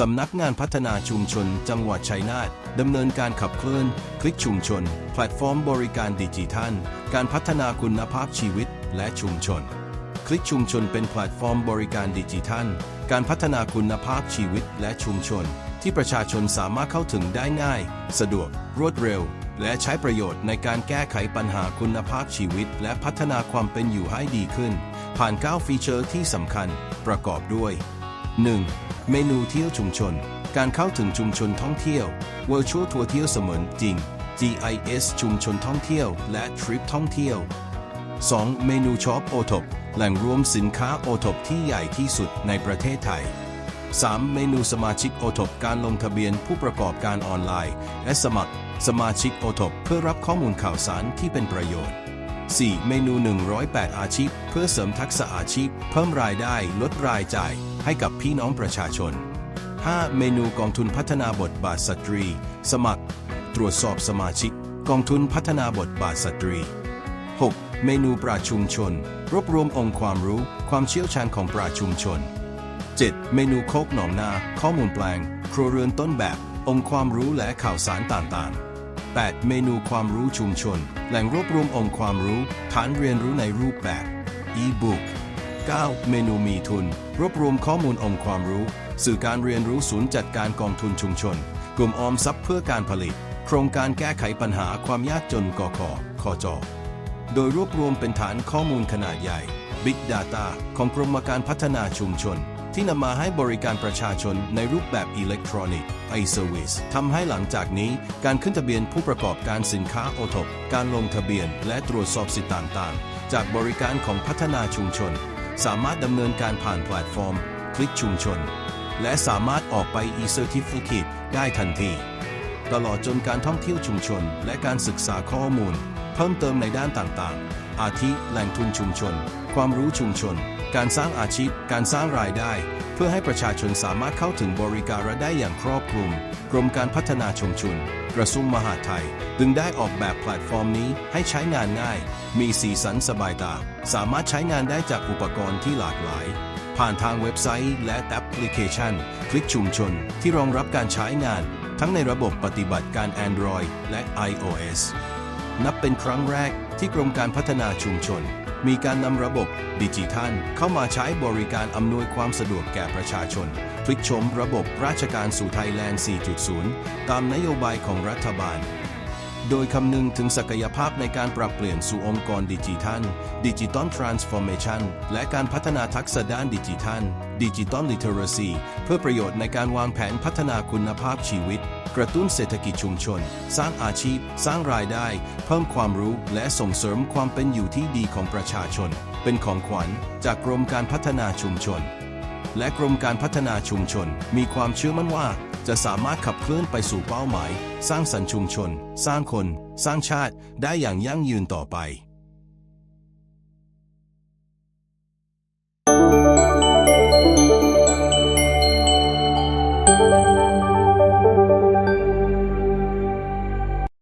สำนักงานพัฒนาชุมชน จังหวัดชัยนาทดำเนินการขับเคลื่อน คลิกชุมชน แพลตฟอร์มบริการดิจิทัล การพัฒนาคุณภาพชีวิต และชุมชน คลิกชุมชนเป็นแพลตฟอร์มบริการดิจิทัล การพัฒนาคุณภาพชีวิตและชุมชน ที่ประชาชนสามารถเข้าถึงได้ง่าย สะดวก รวดเร็ว และใช้ประโยชน์ในการแก้ไขปัญหาคุณภาพชีวิต และพัฒนาความเป็นอยู่ให้ดีขึ้น ผ่าน 9 ฟีเจอร์ที่สำคัญ ประกอบด้วย 1. เมนูเที่ยวชุมชน การเข้าถึงชุมชนท่องเที่ยว Virtual ทัวร์เที่ยวเสมือนจริง GIS ชุมชนท่องเที่ยว และทริปท่องเที่ยว 2. เมนูช็อปโอทบแหล่งรวมสินค้าโอทบที่ใหญ่ที่สุดในประเทศไทย 3. เมนูสมาชิกโอทบการลงทะเบียนผู้ประกอบการออนไลน์ และสมัคร สมาชิกโอทบเพื่อรับข้อมูลข่าวสารที่เป็นประโยชน์ 4. เมนู 108 อาชีพ เพื่อเสริมทักษะอาชีพ เพิ่มรายได้ลดรายจ่าย ให้กับพี่น้องประชาชน 5. เมนูกองทุนพัฒนาบทบาทสตรี สมัคร ตรวจสอบสมาชิก กองทุนพัฒนาบทบาทสตรี 6. เมนูปราชุมชน รวบรวมองค์ความรู้ ความเชี่ยวชาญของปราชุมชน 7. เมนูโคกหนองนา ข้อมูลแปลง ครัวเรือนต้นแบบ องค์ความรู้และข่าวสารต่างๆ 8. เมนูความรู้ชุมชน แหล่งรวบรวมองค์ความรู้ ฐานเรียนรู้ในรูปแบบ e-book 9. เมนูมีทุน รวบรวมข้อมูลองค์ความรู้ สื่อการเรียนรู้ศูนย์จัดการกองทุนชุมชน กลุ่มออมทรัพย์เพื่อการผลิต โครงการแก้ไขปัญหาความยากจนกขคจโดยรวบรวมเป็นฐานข้อมูลขนาดใหญ่ Big Data ของกรมการพัฒนาชุมชน ที่นำมาให้บริการประชาชนในรูปแบบอิเล็กทรอนิกส์ e-service ทำให้หลังจากนี้ การขึ้นทะเบียนผู้ประกอบการสินค้าโอทบการลงทะเบียน และตรวจสอบสิทธิต่างๆ จากบริการของพัฒนาชุมชน สามารถดำเนินการผ่านแพลตฟอร์ม คลิกชุมชน และสามารถออกไป e-certificate ได้ทันที ตลอดจนการท่องเที่ยวชุมชน และการศึกษาข้อมูล เพิ่มเติมในด้านต่างๆ อาทิแหล่งทุนชุมชน ความรู้ชุมชน การสร้างอาชีพ การสร้างรายได้ เพื่อให้ประชาชนสามารถเข้าถึงบริการได้อย่างครอบคลุม กรมการพัฒนาชุมชน กระทรวงมหาดไทย จึงได้ออกแบบแพลตฟอร์มนี้ให้ใช้งานง่าย มีสีสันสบายตา สามารถใช้งานได้จากอุปกรณ์ที่หลากหลาย ผ่านทางเว็บไซต์ และแอปพลิเคชัน คลิกชุมชน ที่รองรับการใช้งาน ทั้งในระบบปฏิบัติการ Android และ iOS นับเป็นครั้งแรกที่กรมการพัฒนาชุมชน มีการนำระบบดิจิทัลเข้ามาใช้บริการอำนวยความสะดวกแก่ประชาชน พลิกชมระบบราชการสู่ไทยแลนด์ 4.0 ตามนโยบายของรัฐบาล โดยคำนึงถึงศักยภาพในการปรับเปลี่ยนสู่องค์กรดิจิทัลดิจิตอลทรานส์ฟอร์เมชันและการพัฒนาทักษะด้านดิจิทัลดิจิตอลลิเทเรซีเพื่อประโยชน์ในการวางแผนพัฒนาคุณภาพชีวิต กระตุ้นเศรษฐกิจชุมชน สร้างอาชีพ สร้างรายได้ เพิ่มความรู้และส่งเสริมความเป็นอยู่ที่ดีของประชาชน เป็นของขวัญจากกรมการพัฒนาชุมชนและกรมการพัฒนาชุมชน มีความเชื่อมั่นว่า จะสามารถขับเคลื่อนไปสู่เป้าหมาย สร้างสรรค์ชุมชน สร้างคน สร้างชาติได้อย่างยั่งยืนต่อไป